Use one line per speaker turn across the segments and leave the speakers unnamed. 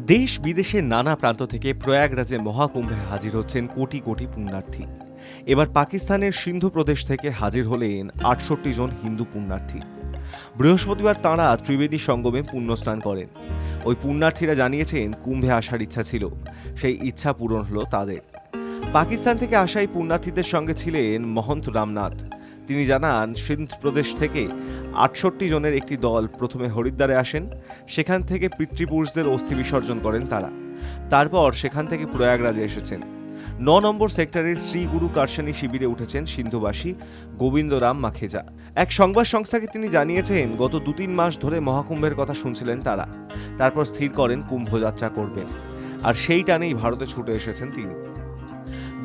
দেশ বিদেশের নানা প্রান্ত থেকে প্রয়াগরাজে মহাকুম্ভে হাজির হচ্ছেন কোটি কোটি পুণ্যার্থী। এবার পাকিস্তানের সিন্ধু প্রদেশ থেকে হাজির হলেন আটষট্টি জন হিন্দু পুণ্যার্থী। বৃহস্পতিবার তাঁরা ত্রিবেণী সঙ্গমে পুণ্যস্নান করেন। ওই পুণ্যার্থীরা জানিয়েছেন, কুম্ভে আসার ইচ্ছা ছিল, সেই ইচ্ছা পূরণ হলো তাদের। পাকিস্তান থেকে আসা এই পুণ্যার্থীদের সঙ্গে ছিলেন মহন্ত রামনাথ। তিনি জানান, সিন্ধ প্রদেশ থেকে আটষট্টি জনের একটি দল প্রথমে হরিদ্বারে আসেন, সেখান থেকে পিতৃপুরুষদের অস্থি বিসর্জন করেন তারা। তারপর সেখান থেকে প্রয়াগরাজে এসেছেন। ন নম্বর সেক্টরের শ্রী গুরু কারসানি শিবিরে উঠেছেন সিন্ধুবাসী গোবিন্দরাম মাখেজা। এক সংবাদ সংস্থাকে তিনি জানিয়েছেন, গত দু তিন মাস ধরে মহাকুম্ভের কথা শুনছিলেন তারা। তারপর স্থির করেন, কুম্ভযাত্রা করবেন। আর সেই টানেই ভারতে ছুটে এসেছেন তিনি।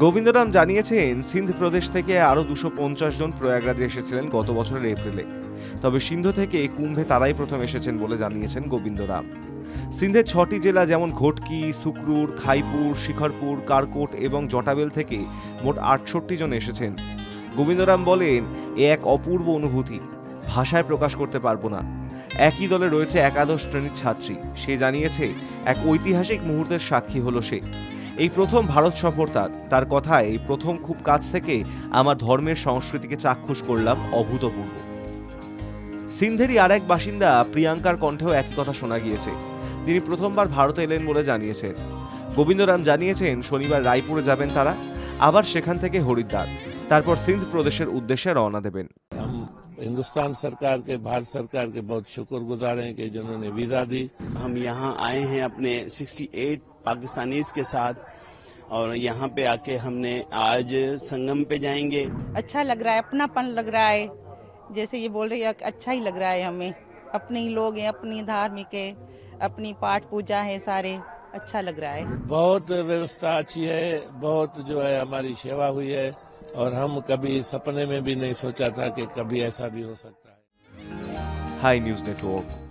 গোবিন্দরাম জানিয়েছেন, সিন্ধ প্রদেশ থেকে আরও দুশো পঞ্চাশ জন প্রয়াগরাজে এসেছিলেন গত বছরের এপ্রিলে। তবে সিন্ধু থেকে কুম্ভে তারাই প্রথম এসেছেন বলে জানিয়েছেন গোবিন্দরাম। সিন্ধের ছটি জেলা যেমন ঘটকি, সুকরুর, খাইপুর, শিখরপুর, কারকোট এবং জটাবেল থেকে মোট আটষট্টি জন এসেছেন। গোবিন্দরাম বলেন, এ এক অপূর্ব অনুভূতি, ভাষায় প্রকাশ করতে পারব না। একই দলে রয়েছে একাদশ শ্রেণির ছাত্রী, সে জানিয়েছে, এক ঐতিহাসিক মুহূর্তের সাক্ষী হলো সে। এই প্রথম ভারত সফর তার তার কথায় এই প্রথম খুব কাছ থেকে আমার ধর্মের সংস্কৃতিকে চাক্ষুষ করলাম অভূতপূর্ব সিন্ধেরই আর এক বাসিন্দা প্রিয়াঙ্কার কণ্ঠেও একই কথা শোনা গিয়েছে তিনি প্রথমবার ভারতে এলেন বলে জানিয়েছেন গোবিন্দরাম জানিয়েছেন শনিবার রায়পুরে যাবেন তারা আবার সেখান থেকে হরিদ্বার তারপর সিন্ধ প্রদেশের উদ্দেশ্যে রওনা দেবেন
हम हिंदुस्तान सरकार के भारत सरकार के बहुत शुक्रगुजार हैं कि जिन्होंने वीजा दी
हम यहाँ आए हैं अपने 68 पाकिस्तानीज के साथ और यहाँ पे आके हमने आज संगम पे जाएँगे।
अच्छा लग रहा है अपनापन लग रहा है। जैसे ये बोल रही है अच्छा ही लग रहा है हमें। अपने ही लोग हैं अपनी धार्मिक है अपनी पाठ पूजा है सारे। अच्छा लग रहा है।
बहुत व्यवस्था अच्छी है बहुत जो है हमारी सेवा हुई है और हम कभी सपने में भी नहीं सोचा था कि कभी ऐसा भी हो सकता है।
Hi news network.